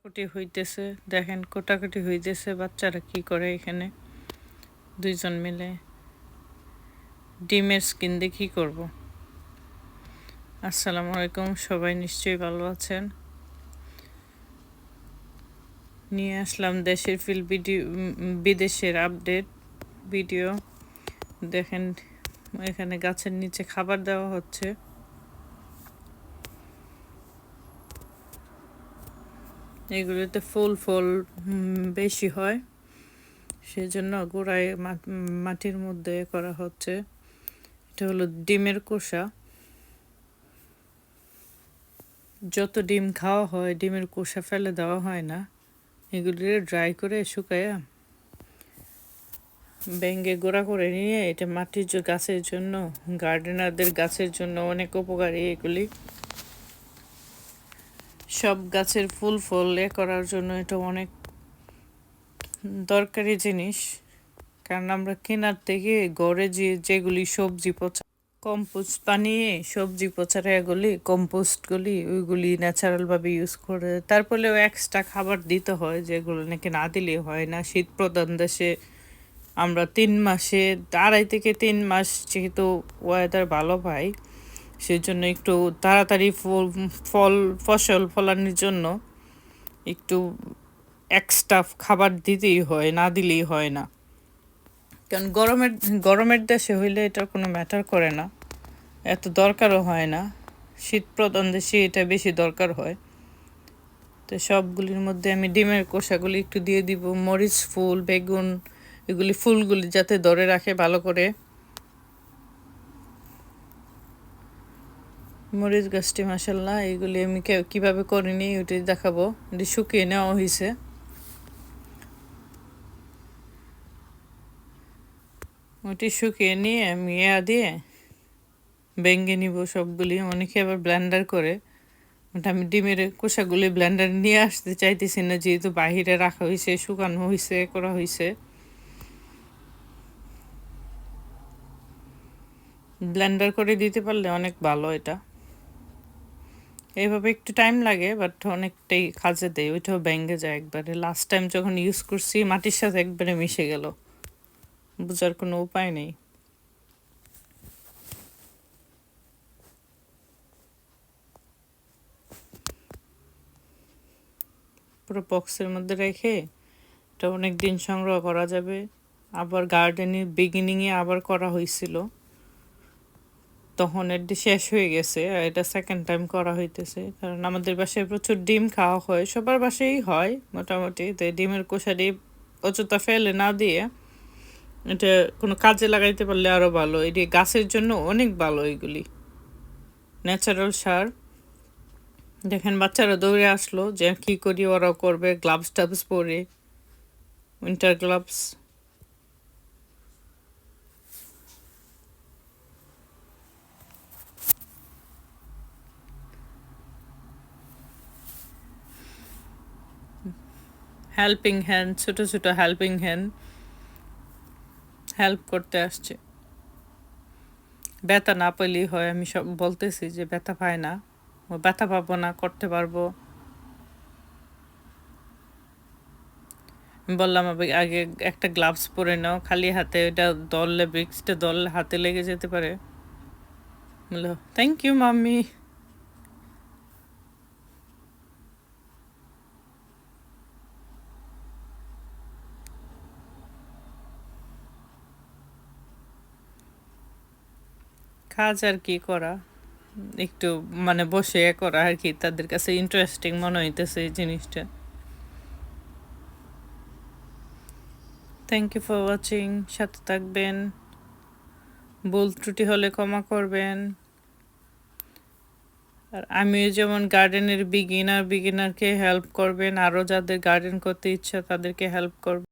কোটাকুটি হইতেছে। দেখেন কোটাকুটি হইতেছে, বাচ্চারা কি করে এখানে? দুইজন মিলে। ডিমের স্কিন দিয়ে কী করব? আসসালামু আলাইকুম, সবাই নিশ্চয়ই ভালো আছেন? নিয়ে আসলাম দেশের ফিল ভিডিও বিদেশের আপডেট ভিডিও দেখেন, এখানে গাছের নিচে খাবার দেওয়া হচ্ছে। এগুলোতে ফুল ফল বেশি হয়। সেজন্য গোড়ায় মাটির মধ্যে করা হচ্ছে। এটা হলো ডিমের কোষা যত ডিম খাওয়া হয়, ডিমের কোষা ফেলে দেওয়া হয় না। এগুলি ড্রাই করে শুকায়া ব্যাঙ্গে গোড়া করে নিয়ে এটা মাটির গাছের জন্য, গার্ডেনারদের গাছের জন্য অনেক উপকারী এগুলি। সব গাছের ফুল ফল এ করার জন্য এটা অনেক দরকারি জিনিস। কারণ আমরা কেনার থেকে গড়ে যে, যেগুলি সবজি পচা, কম্পোস্ট বানিয়ে সবজি পচারা এগুলি, কম্পোস্টগুলি ওইগুলি ন্যাচারালভাবে ইউজ করে, তারপরেও এক্সট্রা খাবার দিতে হয় যেগুলো নাকি না দিলে হয় না। শীত প্রধান দেশে আমরা তিন মাসে, আড়াই থেকে তিন মাস যেহেতু ওয়েদার ভালো পাই সেজন্য একটু তাড়াতাড়ি ফল ফল, ফসল ফলানোর জন্য একটু এক্সট্রা খাবার দিতেই হয়, না দিলেই হয় না। কারণ গরমের গরমের দেশে হইলে এটা কোনো ম্যাটার করে না। এত দরকারও হয় না। শীত প্রধান দেশে এটা বেশি দরকার হয়। তো সবগুলির মধ্যে আমি ডিমের কোষাগুলি একটু দিয়ে দিব, মরিচ ফুল, বেগুন, এগুলি ফুলগুলি যাতে ধরে রাখে ভালো করে। মরিচ গাছটি মাসাল্লাহ এইগুলি আমি কীভাবে করিনি ওইটাই দেখাবো। এটি শুকিয়ে নেওয়া হয়েছে ওটি শুকিয়ে নিয়ে আমি ইয়া দিয়ে ভেঙে নিব সবগুলি। অনেকে আবার ব্লেন্ডার করে। ওটা আমি ডিমের কোষাগুলি ব্লেন্ডার নিয়ে আসতে চাইতেছি না, যেহেতু বাহিরে রাখা হয়েছে শুকানো হয়েছে করা হয়েছে ব্লেন্ডার করে দিতে পারলে অনেক ভালো এটা। এইভাবে একটু টাইম লাগে বাট অনেকটাই কাজে দেয়। ওইটাও ব্যাঙ্গে যায় একবারে। লাস্ট টাইম যখন ইউজ করছি, মাটির সাথে একবারে মিশে গেল। বোঝার কোনো উপায় নেই। পুরো বক্সের মধ্যে রেখে এটা অনেক দিন সংগ্রহ করা যাবে। আবার গার্ডেনের বিগিনিংয়ে আবার করা হয়েছিল। তখন এটি শেষ হয়ে গেছে, আর এটা সেকেন্ড টাইম করা হইতেছে। কারণ আমাদের বাসায় প্রচুর ডিম খাওয়া হয়, সবার বাসায়ই হয় মোটামুটি। তো ডিমের কোষারি অযথা ফেলে না দিয়ে এটা কোনো কাজে লাগাইতে পারলে আরও ভালো। এটি গাছের জন্য অনেক ভালো এগুলি। ন্যাচারাল সার। দেখেন, বাচ্চারা দৌড়ে আসলো যে কী করি ওরাও করবে গ্লাভস টাভস পরে উইন্টার গ্লাভস হেল্পিং হ্যান্ড ছোট ছোট হেল্পিং হ্যান্ড হেল্প করতে আসছে। ব্যথা না পেলেই হয়, আমি সব বলতেছি যে ব্যথা পায় না, ব্যথা পাবো না, করতে পারব। বললাম আগে একটা গ্লাভস পরে নাও, খালি হাতে এটা দললে ব্রিক্সটা দললে হাতে লেগে যেতে পারে। বলল থ্যাংক ইউ মাম্মি কাজ আর কি করা। একটু মানে বসে করা আর কি, তাদের কাছে ইন্টারেস্টিং মনে হইতেছে এই জিনিসটা। থ্যাংক ইউ ফর ওয়াচিং সাথে থাকবেন। ভুল ত্রুটি হলে ক্ষমা করবেন। আর আমিও যেমন গার্ডেনের বিগিনার বিগিনারকে হেল্প করবেন আরও যাদের গার্ডেন করতে ইচ্ছা তাদেরকে হেল্প করবেন